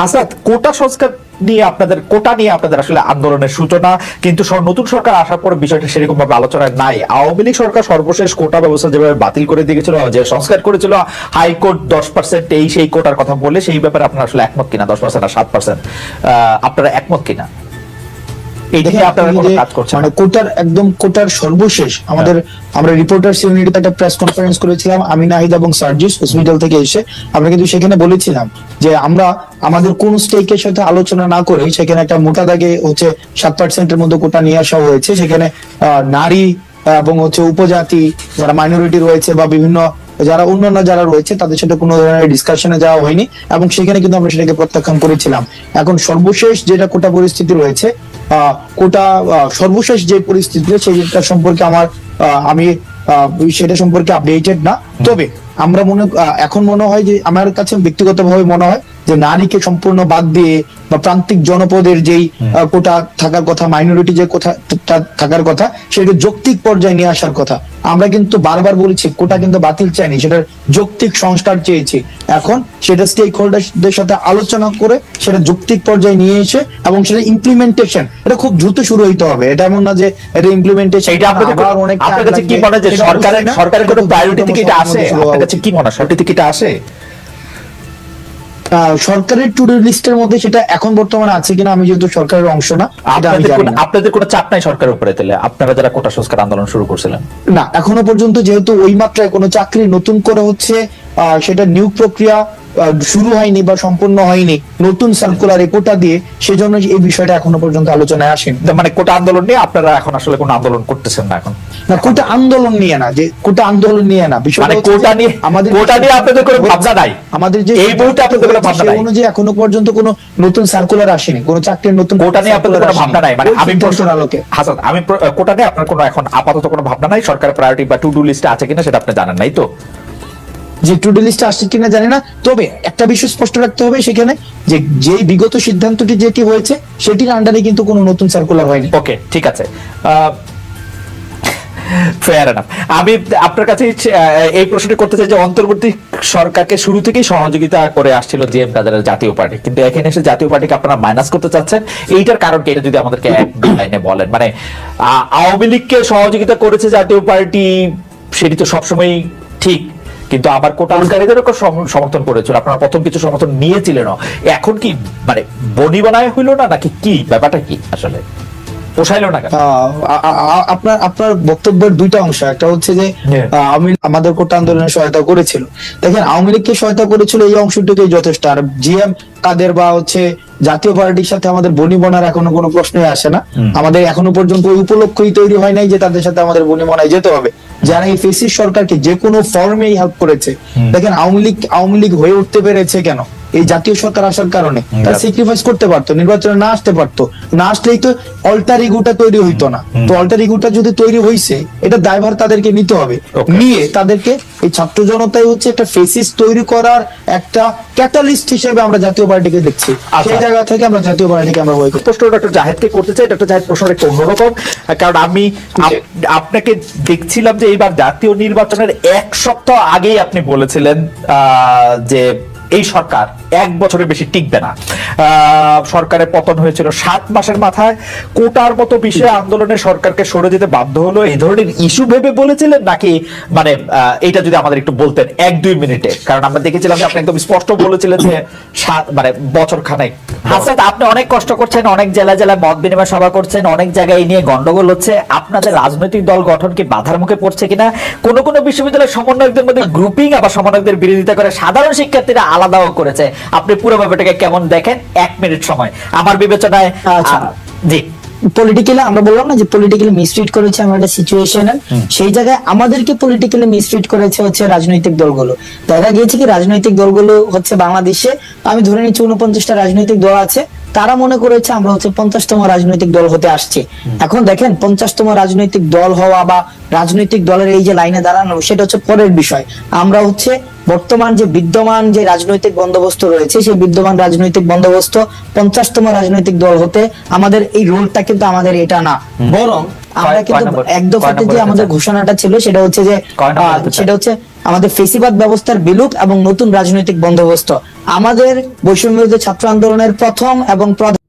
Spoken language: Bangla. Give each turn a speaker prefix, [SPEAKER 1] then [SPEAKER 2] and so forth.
[SPEAKER 1] হাসাদ কোটা সংস্কার নিয়ে আপনাদের, কোটা নিয়ে আপনাদের আসলে আন্দোলনের সূচনা, কিন্তু নতুন সরকার আসার পর বিষয়টা সেরকম ভাবে আলোচনায় নাই। আওয়ামী লীগ সরকার সর্বশেষ কোটা ব্যবস্থা যেভাবে বাতিল করে দিয়েছিল, যে সংস্কার করেছিল, হাইকোর্ট দশ পার্সেন্ট এই সেই কোটার কথা বলে সেই ব্যাপারে আপনারা আসলে একমত কিনা? দশ পার্সেন্ট আর সাত পার্সেন্ট আপনারা একমত কিনা? এইটা নিয়ে আপনারা কোনো কাজ করছেন
[SPEAKER 2] মানে কোটার একদম কোটার সর্বশেষ আমাদের আমরা রিপোর্টার্স ইউনিটিতে একটা প্রেস কনফারেন্স করেছিলাম আমি নাহিদ এবং সার্জিস হসপিটাল থেকে এসে। আমরা কিন্তু সেখানে বলেছিলাম যে আমরা আমাদের কোন স্টেকের সাথে আলোচনা না করে সেখানে একটা মোটা দাগে হচ্ছে সাত পার্সেন্টের মধ্যে কোটা নিয়ে আসা হয়েছে। সেখানে নারী এবং হচ্ছে উপজাতি যারা মাইনরিটি রয়েছে বা বিভিন্ন যারা অন্যান্য যারা রয়েছে তাদের সাথে কোনো ধরনের ডিসকাশনে যাওয়া হয়নি এবং সেখানে কিন্তু আমরা সেটাকে প্রত্যাখ্যান করেছিলাম। এখন সর্বশেষ যেটা কোটা পরিস্থিতি রয়েছে কোটা সর্বশেষ যে পরিস্থিতি সেটা সম্পর্কে আমার আহ, আমি আহ, সেটা সম্পর্কে আপডেটেড না। তবে আমরা মনে এখন মনে হয় যে আমার কাছে ব্যক্তিগতভাবে মনে হয় যে নারীকে সম্পূর্ণ বাদ দিয়ে বা প্রান্তিক জনপদের যেই কোটা থাকার কথা মাইনরিটি যে কোথা থাকার কথা সেটা যৌক্তিক পর্যায়ে নিয়ে আসার কথা। আমরা কিন্তু বারবার বলেছি কোটা কিন্তু বাতিল চাইনি সেটার যৌক্তিক সংস্কার চেয়েছি। এখন সেটা স্টেক হোল্ডারদের সাথে আলোচনা করে সেটা যৌক্তিক পর্যায়ে নিয়ে এসে এবং সেটা ইমপ্লিমেন্টেশন এটা খুব দ্রুত শুরু হইতে হবে। এটা এমন না যে এটা ইমপ্লিমেন্টেশন
[SPEAKER 1] সেইটা আপনাদের আপনার কাছে কি মনে হয় যে সরকারের সরকারের কোনো প্রায়োরিটি থেকে এটা আসে? কাছে কি মনে হয়? সঠিক এটা আসে?
[SPEAKER 2] সরকারের টু ডু লিস্টের মধ্যে সেটা এখন বর্তমানে আছে কিনা আমি যেহেতু সরকারের অংশ না।
[SPEAKER 1] আপনাদের কোনো- চাপ নাই সরকারের উপরে তাহলে? আপনারা যারা কোটা সংস্কার আন্দোলন শুরু করছিলেন।
[SPEAKER 2] না এখনও পর্যন্ত যেহেতু ওই মাত্রায় কোনো চাকরি নতুন করে হচ্ছে আহ, সেটা নিয়োগ প্রক্রিয়া শুরু হয়নি বা সম্পূর্ণ হয়নি নতুন সার্কুলার কোটা দিয়ে সেজন্য এই বিষয়টা এখনও পর্যন্ত আলোচনায় আসেনি।
[SPEAKER 1] মানে কোটা আন্দোলন নিয়ে আপনারা এখন আসলে কোনো আন্দোলন করতেছেন না এখন?
[SPEAKER 2] না কোটা আন্দোলন নিয়ে না যে কোটা আন্দোলন নিয়ে না বিষয়টা
[SPEAKER 1] মানে কোটা নিয়ে
[SPEAKER 2] আমাদের
[SPEAKER 1] কোটা নিয়ে আপনাদের কোনো ভাবনা নাই?
[SPEAKER 2] আমাদের যে
[SPEAKER 1] এই মুহূর্তে আপনাদের কোনো ভাবনা নাই?
[SPEAKER 2] অনুযায়ী এখনও পর্যন্ত কোনো নতুন সার্কুলার আসেনি কোনো চাকরির নতুন
[SPEAKER 1] কোটা নিয়ে আপনাদের কোনো ভাবনা নাই? মানে আমি প্রশ্ন
[SPEAKER 2] আলোকে।
[SPEAKER 1] হাসান আমি কোটা নিয়ে আপনার কোনো এখন আপাতত কোনো ভাবনা নাই? সরকারের প্রায়োরিটি বা টু ডু লিস্টে আছে কিনা সেটা আপনি জানেন নাই তো?
[SPEAKER 2] যে টু ডু লিস্টে আসছে কিনা জানি না। তবে একটা বিষয় স্পষ্ট রাখতে হবে সেখানে যে যে বিগত সিদ্ধান্তটি যেটি হয়েছে, সেটির আন্ডারে কিন্তু কোনো নতুন সার্কুলার হয়নি।
[SPEAKER 1] ওকে ঠিক আছে। ফেয়ার এনাফ আমি আপনার কাছে এই প্রশ্নটি করতে চাই যে অন্তর্বর্তী সরকারকে শুরু থেকেই সহযোগিতা করে আসছিল জিএম কাদের জাতীয় পার্টি। কিন্তু এখানে এসে জাতীয় পার্টিকে আপনারা মাইনাস করতে চাচ্ছেন। এইটার কারণ কি? এটা যদি আমাদেরকে এক লাইনে বলেন। মানে আওয়ামী লীগকে সহযোগিতা করেছে জাতীয় পার্টি, সেটি তো সবসময় ঠিক। কিন্তু আবার কোটালকারীদেরও সম- সমর্থন করেছিল? আপনারা প্রথম কিছু সমর্থন নিয়েছিলেন এখন কি মানে বনি বানায় হইল না নাকি কি? ব্যাপারটা কি আসলে? পোষাইলো না
[SPEAKER 2] আপনার আপনার বক্তব্যের দুইটা অংশ। একটা হচ্ছে যে আওয়ামী আমাদের কোটা আন্দোলনে সহায়তা করেছিল। দেখেন আওয়ামী লীগকে সহায়তা করেছিল এই অংশটুকুই যথেষ্ট। আর জিএম কাদের বা হচ্ছে জাতীয় পার্টির সাথে আমাদের বনি বনার এখনও কোনো প্রশ্নই আসে না। আমাদের এখনও পর্যন্ত ওই উপলক্ষই তৈরি হয় নাই যে তাদের সাথে আমাদের বনি বনায় যেতে হবে। যারা এই ফেসিস সরকারকে যে কোনো ফর্মেই হেল্প করেছে দেখেন আওয়ামী লীগ আওয়ামী লীগ হয়ে উঠতে পেরেছে কেন? এই জাতীয় সরকার আসার কারণে। তারা স্যাক্রিফাইস করতে পারতো নির্বাচনে না আসতে পারতো। না আসলেই তো অল্টার ইগুটা তৈরি হইতো না। তো অল্টার ইগুটা যদি তৈরি হইছে এটা দায়ভার তাদেরকে নিতে হবে। নিয়ে তাদেরকে এই ছাত্র জনতাই হচ্ছে একটা ফেসিস তৈরি করার একটা ক্যাটালিস্ট হিসেবে আমরা জাতীয় পার্টিকে দেখছি।
[SPEAKER 1] আচ্ছা।
[SPEAKER 2] সেই জায়গা থেকে আমরা জাতীয় পার্টিকে আমরা করি।
[SPEAKER 1] প্রশ্ন ডক্টর জাহেদকে করতে চাই ডক্টর জাহেদ প্রশ্নটা একটু অন্যরকম। কারণ আমি আপনাকে দেখছিলাম যে এইবার জাতীয় নির্বাচনের এক সপ্তাহ আগেই আপনি বলেছিলেন আহ, যে এই সরকার এক বছরের বেশি টিকবে না। সরকারের পতন হয়েছিল সাত মাসের মাথায়। কোটার মতো বিষয়ে আন্দোলনে সরকারকে সরে যেতে বাধ্য হলো। এই ধরনের ইস্যু ভেবে বলেছিলেন নাকি মানে এটা যদি আমাদের একটু বলতেন এক, দুই মিনিটে। কারণ আমরা দেখেছিলাম যে আপনি একদম স্পষ্ট বলেছিলেন যে সাত মানে বছর খানেক।
[SPEAKER 3] হাসান আপনি অনেক কষ্ট করছেন, অনেক জেলা জেলায় মত বিনিময় সভা করছেন, অনেক জায়গায় এই নিয়ে গন্ডগোল হচ্ছে। আপনাদের রাজনৈতিক দল গঠন কি বাধার মুখে পড়ছে কিনা? কোন কোন বিশ্ববিদ্যালয়ের সমন্বয়কদের মধ্যে গ্রুপিং আবার সমন্বয়কদের বিরোধিতা করে সাধারণ শিক্ষার্থীরা আলাদাও করেছে। আপনি পুরো ব্যাপারটাকে কেমন দেখেন? এক মিনিট সময়। আমার বিবেচনায়
[SPEAKER 4] আচ্ছা।
[SPEAKER 3] জি।
[SPEAKER 4] পলিটিক্যালি আমরা বললাম না যে পলিটিক্যালি মিসট্রিট করেছে আমরা একটা সিচুয়েশনে সেই জায়গায় আমাদেরকে পলিটিক্যালি মিসট্রিট করেছে হচ্ছে রাজনৈতিক দলগুলো। দেখা গিয়েছে কি রাজনৈতিক দলগুলো হচ্ছে বাংলাদেশে আমি ধরে নিচ্ছি উনপঞ্চাশটা রাজনৈতিক দল আছে তারা মনে করেছে আমরা হচ্ছে পঞ্চাশতম রাজনৈতিক দল হতে আসছে। এখন দেখেন পঞ্চাশতম রাজনৈতিক দল হওয়া বা রাজনৈতিক দলের এই যে লাইনে দাঁড়ানো সেটা হচ্ছে পরের বিষয়। আমরা হচ্ছে বর্তমান যে বিদ্যমান যে রাজনৈতিক বন্দোবস্ত রয়েছে সেই বিদ্যমান রাজনৈতিক বন্দোবস্ত পঞ্চাশতম রাজনৈতিক দল হতে আমাদের এই রোলটা কিন্তু আমাদের এটা না। বরং আমরা কিন্তু এক দফাতে যে আমাদের ঘোষণাটা ছিল সেটা হচ্ছে যে? সেটা হচ্ছে
[SPEAKER 2] আমাদের ফেসিবাদ ব্যবস্থার বিলুপ এবং নতুন রাজনৈতিক বন্দোবস্ত। আমাদের বৈষম্য ছাত্র আন্দোলনের প্রথম এবং প্রধান